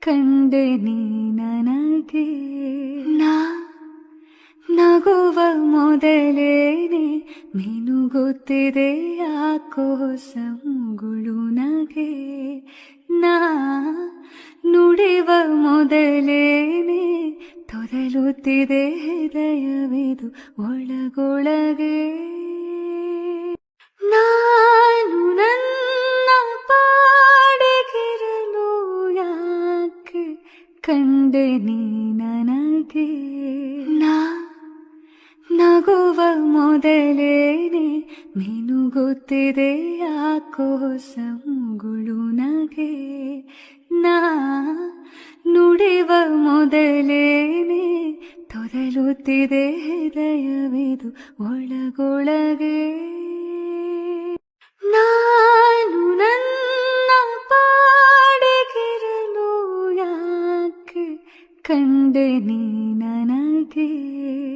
ಕಂಡೆನಿ ನನಗೆ ನಾ ನಗುವ ಮೊದಲೇನೆ ಮಿನುಗುತ್ತಿದೆ ಯಾಕೋ ಸಂಗುಳು ನಗೆ. ನಾ ನುಡಿವ ಮೊದಲೇನೆ ತೊದಲುತ್ತಿದೆ ಹೃದಯವಿದು ಒಳಗೊಳಗೆ. ಕಂಡೆ ನೀ ನನಗೆ ನಾ ನಗುವ ಮೊದಲೇನೆ ಮಿನುಗುತ್ತಿದೆ ಯಾಕೋ ಸಂಗುಳು ನಗೆ. ನಾ ನುಡಿವ ಮೊದಲೇನೆ ತೊದಲುತ್ತಿದೆ ಹೃದಯವಿದು ಒಳಗೊಳಗೆ. ಕಂಡೆ ನೀ ನನಗೆ ನಾ